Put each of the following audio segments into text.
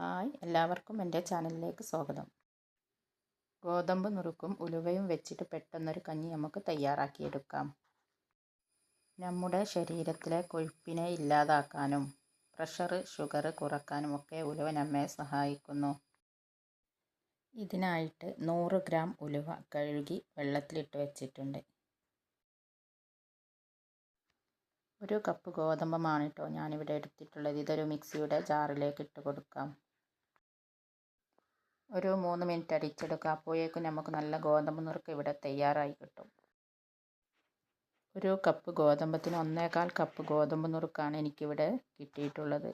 Hi എല്ലാവർക്കും എന്റെ ചാനലിലേക്ക് സ്വാഗതം. ഗോതമ്പ് നുറുക്കും ഉലുവയും വെച്ചിട്ട് പെട്ടെന്നൊരു കഞ്ഞി നമുക്ക് തയ്യാറാക്കിയെടുക്കാം. നമ്മുടെ ശരീരത്തിലെ കൊഴുപ്പിനെ ഇല്ലാതാക്കാനും പ്രഷർ ഷുഗർ കുറക്കാനും ഒക്കെ ഉലുവ നമ്മെ സഹായിക്കുന്നു. ഇതിനായിട്ട് നൂറ് ഗ്രാം ഉലുവ കഴുകി വെള്ളത്തിലിട്ട് വെച്ചിട്ടുണ്ട്. ഒരു കപ്പ് ഗോതമ്പമാണ് കേട്ടോ ഞാനിവിടെ എടുത്തിട്ടുള്ളത്. ഇതൊരു മിക്സിയുടെ ജാറിലേക്ക് ഇട്ട് കൊടുക്കാം. ഒരു മൂന്ന് മിനിറ്റ് അടിച്ചെടുക്കുക. അപ്പോഴേക്കും നമുക്ക് നല്ല ഗോതമ്പ് നുറുക്ക് ഇവിടെ തയ്യാറായി കിട്ടും. ഒരു കപ്പ് ഗോതമ്പത്തിന് ഒന്നേകാൽ കപ്പ് ഗോതമ്പ് നുറുക്കാണ് എനിക്കിവിടെ കിട്ടിയിട്ടുള്ളത്.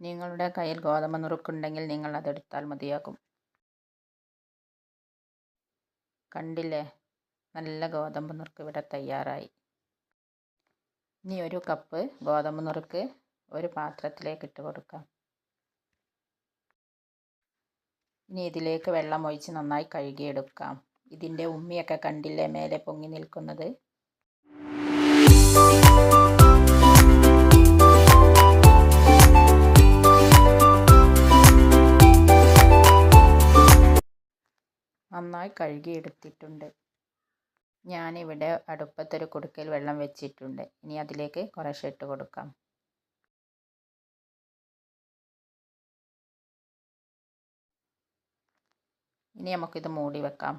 നിങ്ങളുടെ കയ്യിൽ ഗോതമ്പ് നുറുക്കുണ്ടെങ്കിൽ നിങ്ങൾ അതെടുത്താൽ മതിയാകും. കണ്ടില്ലേ? നല്ല ഗോതമ്പ് നുറുക്ക് ഇവിടെ തയ്യാറായി. ഇനി ഒരു കപ്പ് ഗോതമ്പ് നുറുക്ക് ഒരു പാത്രത്തിലേക്ക് ഇട്ട് കൊടുക്കാം. ഇനി ഇതിലേക്ക് വെള്ളം ഒഴിച്ച് നന്നായി കഴുകിയെടുക്കാം. ഇതിന്റെ ഉമ്മിയൊക്കെ കണ്ടില്ലേ മേലെ പൊങ്ങി നിൽക്കുന്നത്? നന്നായി കഴുകിയെടുത്തിട്ടുണ്ട്. ഞാനിവിടെ അടുപ്പത്തൊരു കുടുക്കയിൽ വെള്ളം വെച്ചിട്ടുണ്ട്. ഇനി അതിലേക്ക് കുറേശ്ശെ ഇട്ട് കൊടുക്കാം. ഇനി നമുക്കിത് മൂടി വെക്കാം.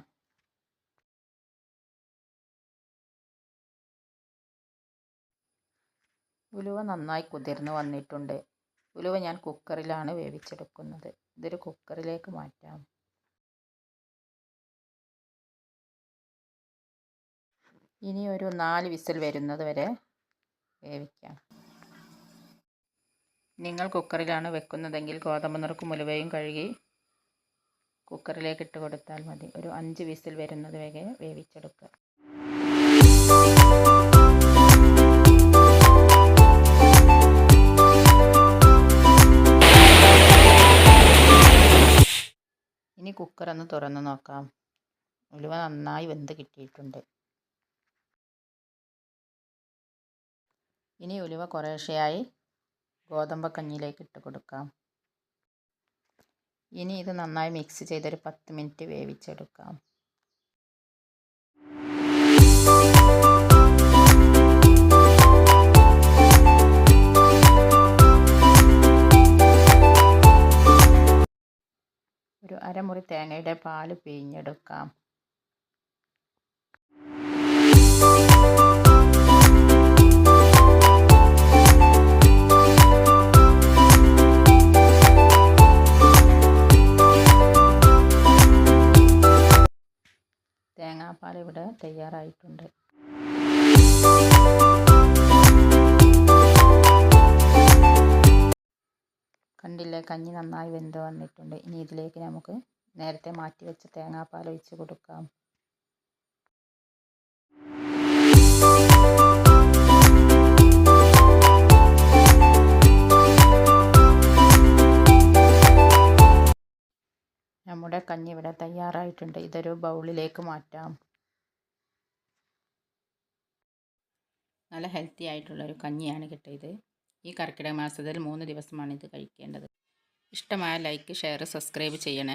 ഉലുവ നന്നായി കുതിർന്ന് വന്നിട്ടുണ്ട്. ഉലുവ ഞാൻ കുക്കറിലാണ് വേവിച്ചെടുക്കുന്നത്. ഇതൊരു കുക്കറിലേക്ക് മാറ്റാം. ഇനി ഒരു നാല് വിസിൽ വരുന്നത് വരെ വേവിക്കാം. നിങ്ങൾ കുക്കറിലാണ് വെക്കുന്നതെങ്കിൽ ഗോതമ്പ് നുറുക്കും ഉലുവയും കഴുകി കുക്കറിലേക്ക് ഇട്ട് കൊടുത്താൽ മതി. ഒരു അഞ്ച് വിസിൽ വരുന്നത് വരെ വേവിച്ചെടുക്കുക. ഇനി കുക്കർ ഒന്ന് തുറന്ന് നോക്കാം. ഉലുവ നന്നായി വെന്ത് കിട്ടിയിട്ടുണ്ട്. ഇനി ഉലുവ കുറേശ്ശെയായി ഗോതമ്പ് കഞ്ഞിയിലേക്ക് ഇട്ട് കൊടുക്കാം. ഇനി ഇത് നന്നായി മിക്സ് ചെയ്തൊരു പത്ത് മിനിറ്റ് വേവിച്ചെടുക്കാം. ഒരു അരമുറി തേങ്ങയുടെ പാൽ പിഴിഞ്ഞെടുക്കാം. തേങ്ങാപ്പാൽ ഇവിടെ തയ്യാറായിട്ടുണ്ട്. കണ്ടില്ലേ കഞ്ഞി നന്നായി വെന്ത് വന്നിട്ടുണ്ട്. ഇനി ഇതിലേക്ക് നമുക്ക് നേരത്തെ മാറ്റി വെച്ച തേങ്ങാപ്പാൽ ഒഴിച്ച് കൊടുക്കാം. ഇവിടെ തയ്യാറായിട്ടുണ്ട്. ഇതൊരു ബൗളിലേക്ക് മാറ്റാം. നല്ല ഹെൽത്തി ആയിട്ടുള്ളൊരു കഞ്ഞിയാണ് കിട്ടിയത്. ഈ കർക്കിടക മാസത്തിൽ മൂന്ന് ദിവസമാണ് ഇത് കഴിക്കേണ്ടത്. ഇഷ്ടമായ ലൈക്ക് ഷെയർ സബ്സ്ക്രൈബ് ചെയ്യണേ.